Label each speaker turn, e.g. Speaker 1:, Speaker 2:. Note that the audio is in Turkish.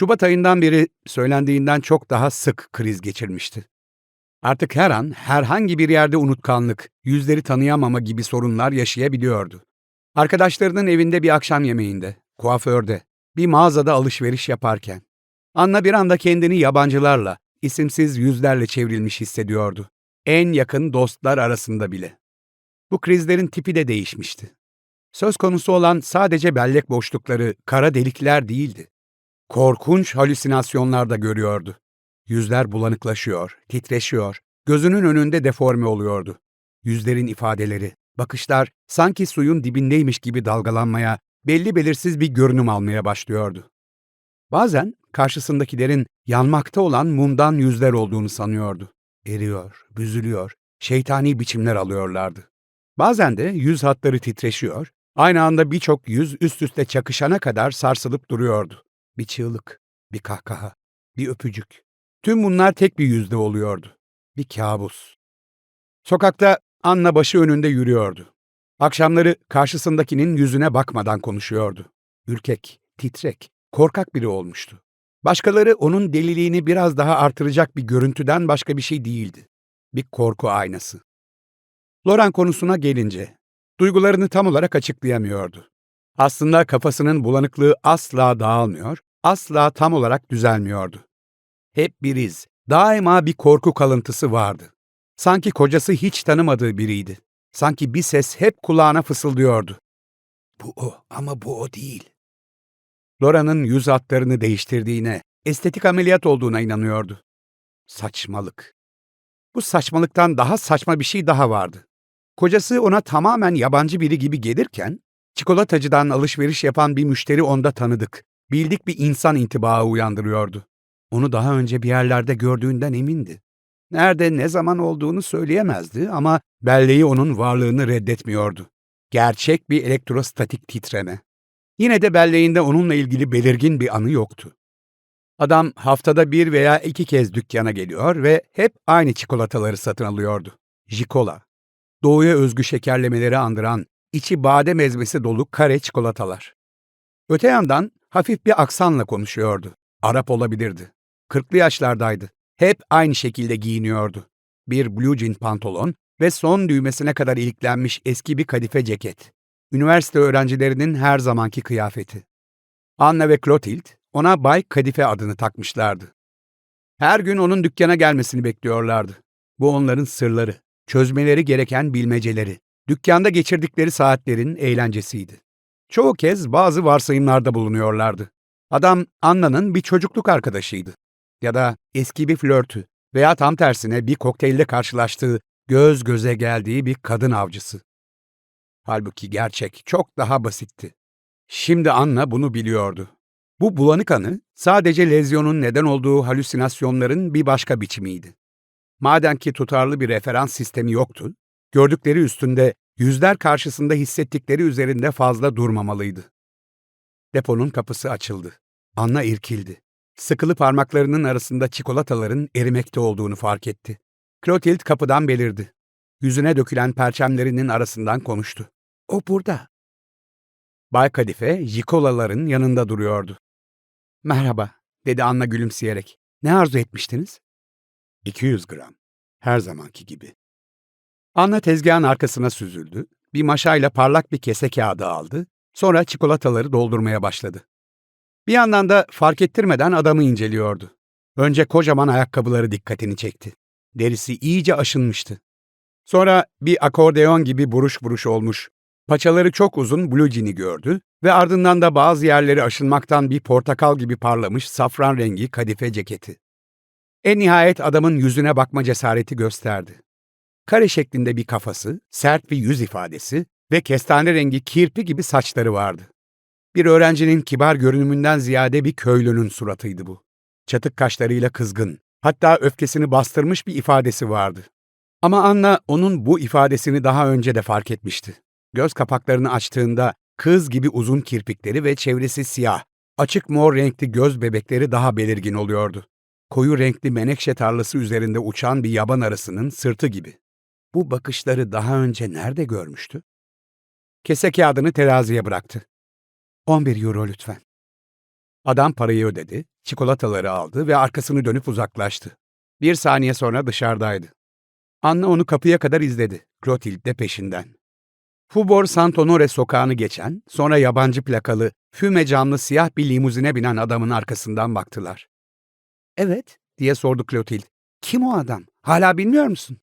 Speaker 1: Şubat ayından beri söylendiğinden çok daha sık kriz geçirmişti. Artık her an herhangi bir yerde unutkanlık, yüzleri tanıyamama gibi sorunlar yaşayabiliyordu. Arkadaşlarının evinde bir akşam yemeğinde, kuaförde, bir mağazada alışveriş yaparken. Anna bir anda kendini yabancılarla, isimsiz yüzlerle çevrilmiş hissediyordu. En yakın dostlar arasında bile. Bu krizlerin tipi de değişmişti. Söz konusu olan sadece bellek boşlukları, kara delikler değildi. Korkunç halüsinasyonlar da görüyordu. Yüzler bulanıklaşıyor, titreşiyor, gözünün önünde deforme oluyordu. Yüzlerin ifadeleri, bakışlar sanki suyun dibindeymiş gibi dalgalanmaya, belli belirsiz bir görünüm almaya başlıyordu. Bazen karşısındakilerin yanmakta olan mumdan yüzler olduğunu sanıyordu. Eriyor, büzülüyor, şeytani biçimler alıyorlardı. Bazen de yüz hatları titreşiyor, aynı anda birçok yüz üst üste çakışana kadar sarsılıp duruyordu. Bir çığlık, bir kahkaha, bir öpücük. Tüm bunlar tek bir yüzde oluyordu. Bir kabus. Sokakta Anna başı önünde yürüyordu. Akşamları karşısındakinin yüzüne bakmadan konuşuyordu. Ürkek, titrek, korkak biri olmuştu. Başkaları onun deliliğini biraz daha artıracak bir görüntüden başka bir şey değildi. Bir korku aynası. Loran konusuna gelince, duygularını tam olarak açıklayamıyordu. Aslında kafasının bulanıklığı asla dağılmıyor, asla tam olarak düzelmiyordu. Hep bir iz, daima bir korku kalıntısı vardı. Sanki kocası hiç tanımadığı biriydi. Sanki bir ses hep kulağına fısıldıyordu. Bu o ama bu o değil. Lora'nın yüz hatlarını değiştirdiğine, estetik ameliyat olduğuna inanıyordu. Saçmalık. Bu saçmalıktan daha saçma bir şey daha vardı. Kocası ona tamamen yabancı biri gibi gelirken, çikolatacıdan alışveriş yapan bir müşteri onda tanıdık, bildik bir insan intibağı uyandırıyordu. Onu daha önce bir yerlerde gördüğünden emindi. Nerede, ne zaman olduğunu söyleyemezdi ama belleği onun varlığını reddetmiyordu. Gerçek bir elektrostatik titreme. Yine de belleğinde onunla ilgili belirgin bir anı yoktu. Adam haftada bir veya iki kez dükkana geliyor ve hep aynı çikolataları satın alıyordu. Jikola. Doğuya özgü şekerlemeleri andıran, içi badem ezmesi dolu kare çikolatalar. Öte yandan hafif bir aksanla konuşuyordu. Arap olabilirdi. Kırklı yaşlardaydı. Hep aynı şekilde giyiniyordu. Bir blue jean pantolon ve son düğmesine kadar iliklenmiş eski bir kadife ceket. Üniversite öğrencilerinin her zamanki kıyafeti. Anna ve Clotilde ona Bay Kadife adını takmışlardı. Her gün onun dükkana gelmesini bekliyorlardı. Bu onların sırları, çözmeleri gereken bilmeceleri, dükkanda geçirdikleri saatlerin eğlencesiydi. Çoğu kez bazı varsayımlarda bulunuyorlardı. Adam Anna'nın bir çocukluk arkadaşıydı ya da eski bir flörtü veya tam tersine bir kokteylde karşılaştığı, göz göze geldiği bir kadın avcısı. Halbuki gerçek çok daha basitti. Şimdi Anna bunu biliyordu. Bu bulanık anı sadece lezyonun neden olduğu halüsinasyonların bir başka biçimiydi. Maden ki tutarlı bir referans sistemi yoktu, gördükleri üstünde yüzler karşısında hissettikleri üzerinde fazla durmamalıydı. Deponun kapısı açıldı. Anna irkildi. Sıkılı parmaklarının arasında çikolataların erimekte olduğunu fark etti. Clotilde kapıdan belirdi. Yüzüne dökülen perçemlerinin arasından konuştu. O burada. Bay Kadife, jikolaların yanında duruyordu. Merhaba, dedi Anna gülümseyerek. Ne arzu etmiştiniz? 200 gram. Her zamanki gibi. Anna tezgahın arkasına süzüldü, bir maşayla parlak bir kese kağıdı aldı, sonra çikolataları doldurmaya başladı. Bir yandan da fark ettirmeden adamı inceliyordu. Önce kocaman ayakkabıları dikkatini çekti. Derisi iyice aşınmıştı. Sonra bir akordeon gibi buruş buruş olmuş, paçaları çok uzun blue jean'i gördü ve ardından da bazı yerleri aşınmaktan bir portakal gibi parlamış safran rengi kadife ceketi. En nihayet adamın yüzüne bakma cesareti gösterdi. Kare şeklinde bir kafası, sert bir yüz ifadesi ve kestane rengi kirpi gibi saçları vardı. Bir öğrencinin kibar görünümünden ziyade bir köylünün suratıydı bu. Çatık kaşlarıyla kızgın, hatta öfkesini bastırmış bir ifadesi vardı. Ama Anna onun bu ifadesini daha önce de fark etmişti. Göz kapaklarını açtığında kız gibi uzun kirpikleri ve çevresi siyah, açık mor renkli göz bebekleri daha belirgin oluyordu. Koyu renkli menekşe tarlası üzerinde uçan bir yaban arısının sırtı gibi. Bu bakışları daha önce nerede görmüştü? Kese kağıdını teraziye bıraktı. 11 euro lütfen. Adam parayı ödedi, çikolataları aldı ve arkasını dönüp uzaklaştı. Bir saniye sonra dışarıdaydı. Anna onu kapıya kadar izledi. Clotilde de peşinden. Faubourg Saint-Honoré sokağını geçen, sonra yabancı plakalı, füme camlı siyah bir limuzine binen adamın arkasından baktılar. Evet, diye sordu Clotilde. Kim o adam? Hala bilmiyor musun?